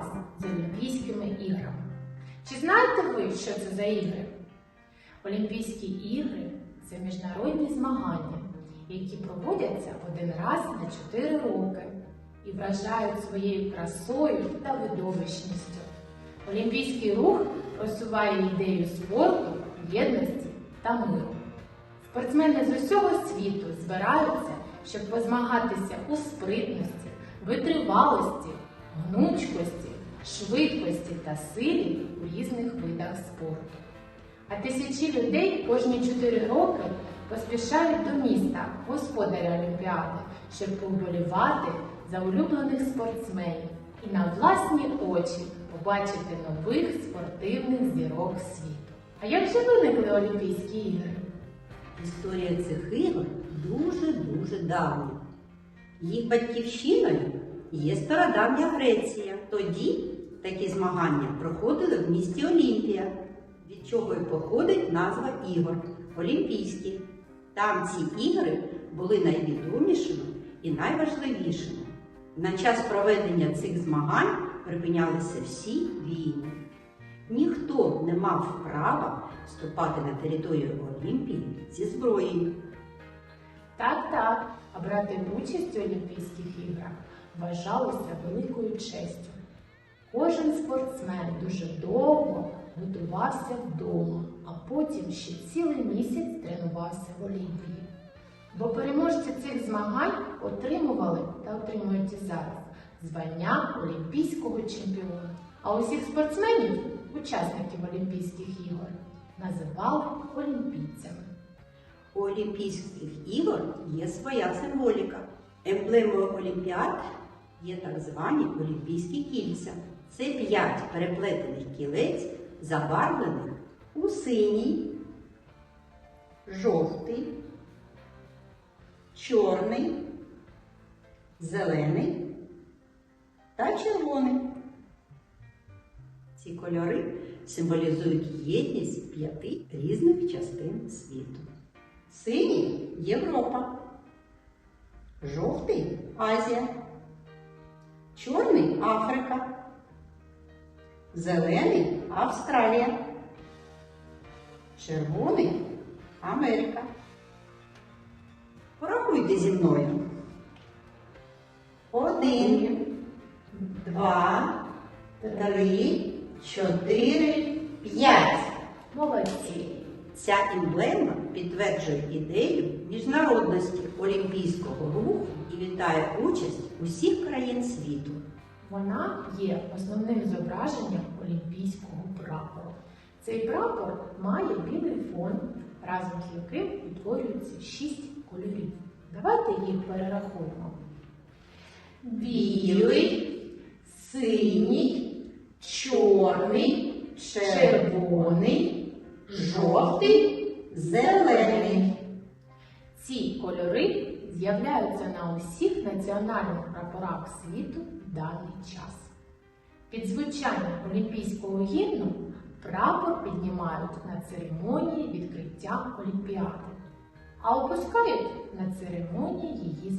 вас з Олімпійськими іграми. Чи знаєте ви, що це за ігри? Олімпійські ігри це міжнародні змагання, які проводяться один раз на 4 роки і вражають своєю красою та видовищністю. Олімпійський рух просуває ідею спорту, єдності та миру. Спортсмени з усього світу збираються, щоб позмагатися у спритності, витривалості, гнучкості швидкості та силі у різних видах спорту. А тисячі людей кожні 4 роки поспішають до міста, господаря Олімпіади, щоб поболівати за улюблених спортсменів і на власні очі побачити нових спортивних зірок світу. А як же виникли Олімпійські ігри? Історія цих ігор дуже-дуже давня. Їх батьківщиною є стародавня Греція. Тоді такі змагання проходили в місті Олімпія, від чого і походить назва ігор Олімпійські. Там ці ігри були найвідомішими і найважливішими. На час проведення цих змагань припинялися всі війни. Ніхто не мав права вступати на територію Олімпії зі зброєю. Так, так, а брати участь у Олімпійських іграх вважалося великою честю. Кожен спортсмен дуже довго готувався вдома, а потім ще цілий місяць тренувався в Олімпії. Бо переможці цих змагань отримували та отримують і зараз звання Олімпійського чемпіона. А усіх спортсменів, учасників Олімпійських ігор, називали олімпійцями. У Олімпійських ігор є своя символіка. Емблемою Олімпіад є так звані Олімпійські кільця. Це п'ять переплетених кілець, забарвлених у синій, жовтий, чорний, зелений та червоний. Ці кольори символізують єдність п'яти різних частин світу. Синій Європа, жовтий Азія, чорний Африка, зелений Австралія, червоний Америка. Порахуйте зі мною. Один, два, три, чотири, п'ять. Молодці! Ця емблема підтверджує ідею міжнародності олімпійського руху і вітає участь усіх країн світу. Вона є основним зображенням олімпійського прапору. Цей прапор має білий фон, разом з яким утворюються шість кольорів. Давайте їх перерахуємо. Білий, синій, чорний, червоний, жовтий, зелений. Ці кольори з'являються на усіх національних прапорах світу в даний час. Під звучання олімпійського гімну прапор піднімають на церемонії відкриття Олімпіади, а опускають на церемонії її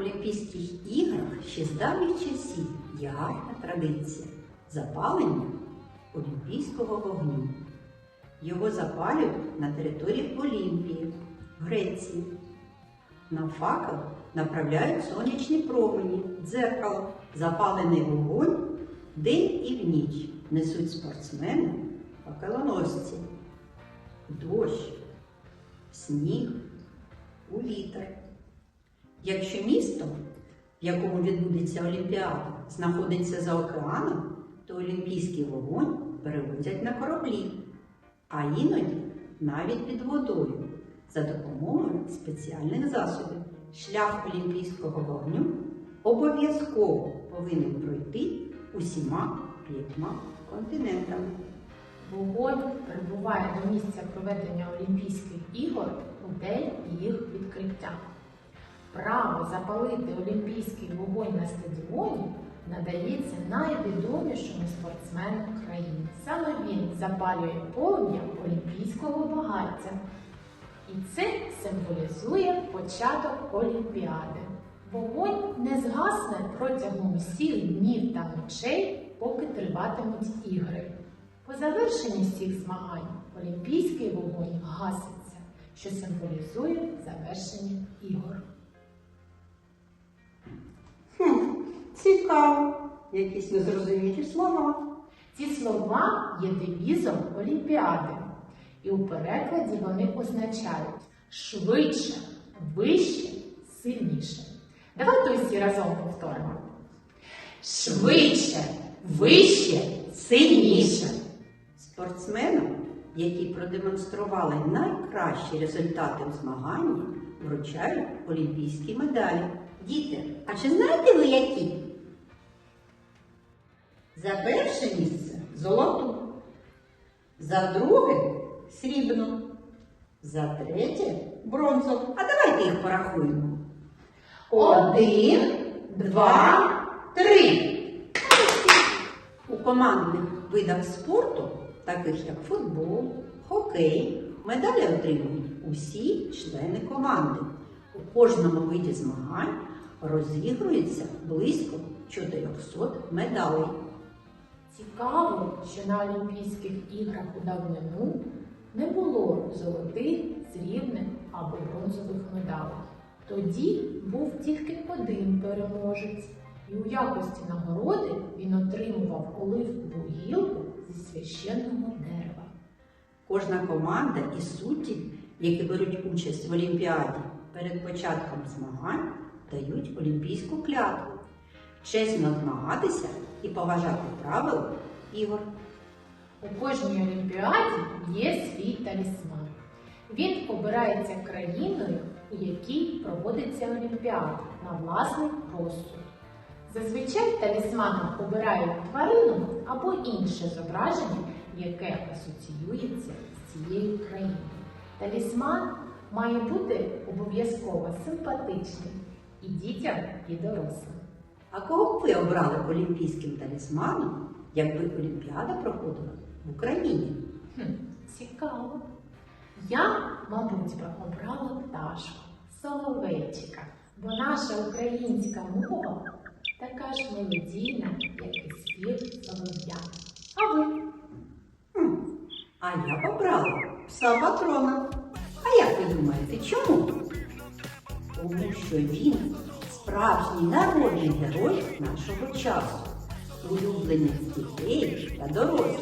Олімпійських іграх ще з давніх часів є гарна традиція запалення олімпійського вогню. Його запалюють на території Олімпії, Греції. На факел направляють сонячні промені, дзеркало, запалений вогонь день і в ніч несуть спортсмени факелоносці, дощ, сніг, у вітер. Якщо місто, в якому відбудеться Олімпіада, знаходиться за океаном, то олімпійський вогонь перевозять на кораблі, а іноді навіть під водою за допомогою спеціальних засобів. Шлях олімпійського вогню обов'язково повинен пройти усіма п'ятьма континентами. Вогонь прибуває до місця проведення Олімпійських ігор у день їх відкриття. Право запалити олімпійський вогонь на стадіоні надається найвідомішому спортсмену країни. Саме він запалює полум'я олімпійського багаття. І це символізує початок Олімпіади. Вогонь не згасне протягом всіх днів та ночей, поки триватимуть ігри. По завершенні всіх змагань олімпійський вогонь гаситься, що символізує завершення ігор. Цікаво. Якісь незрозумілі слова. Ці слова є девізом Олімпіади, і у перекладі вони означають швидше, вище, сильніше. Давайте усі разом повторимо. Швидше, вище, сильніше. Спортсменам, які продемонстрували найкращі результати у змаганні, вручають олімпійські медалі. Діти, а чи знаєте ви які? За перше місце золоту, за друге срібну, за третє бронзову. А давайте їх порахуємо. Один, два, три. У командних видах спорту, таких як футбол, хокей, медалі отримують усі члени команди. У кожному виді змагань розігрується близько 400 медалей. Цікаво, що на Олімпійських іграх у давнину не було золотих, срібних або бронзових медалей. Тоді був тільки один переможець, і у якості нагороди він отримував оливкову гілку зі священного дерева. Кожна команда і судді, які беруть участь в Олімпіаді, перед початком змагань дають олімпійську клятву. Чесно змагатися і поважати правила ігор. У кожній олімпіаді є свій талісман. Він обирається країною, у якій проводиться олімпіада на власний розсуд. Зазвичай талісманом обирають тварину або інше зображення, яке асоціюється з цією країною. Талісман має бути обов'язково симпатичним і дітям, і дорослим. А кого б ви обрали олімпійським талісманом, якби Олімпіада проходила в Україні? Хм, цікаво. Я, мабуть, обрала пташку, соловейчика, бо наша українська мова така ж мелодійна, як і спів солов'я. А ви? Хм, а я обрала пса патрона. А як ви думаєте, чому? Тому що він справжній народний герой нашого часу, улюблених дітей та дорослих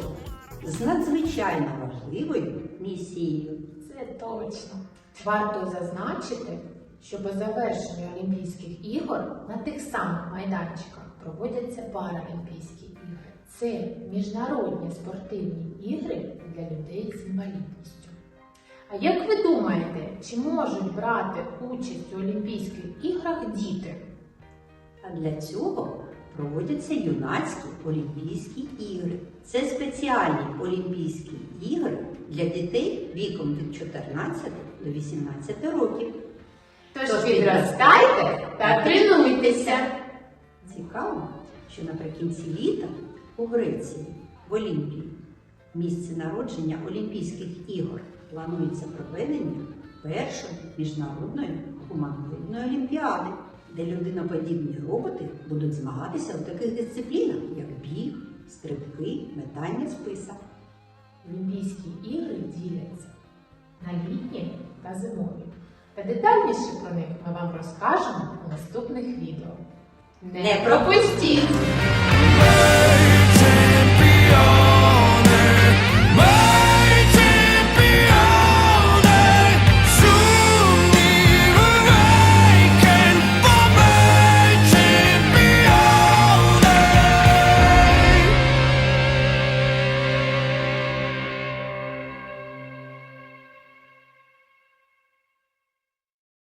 з надзвичайно важливою місією. Це точно. Варто зазначити, що по завершенню Олімпійських ігор на тих самих майданчиках проводяться Паралімпійські ігри. Це міжнародні спортивні ігри для людей з інвалідністю. А як ви думаєте, чи можуть брати участь у Олімпійських іграх діти? А для цього проводяться юнацькі Олімпійські ігри. Це спеціальні Олімпійські ігри для дітей віком від 14 до 18 років. Тож підростайте та тренуйтеся! Цікаво, що наприкінці літа у Греції, в Олімпії, місце народження Олімпійських ігор планується проведення першої міжнародної гуманоїдної олімпіади, де людиноподібні роботи будуть змагатися у таких дисциплінах, як біг, стрибки, метання списа. Олімпійські ігри діляться на літні та зимові. Та детальніше про них ми вам розкажемо у наступних відео. Не пропустіть!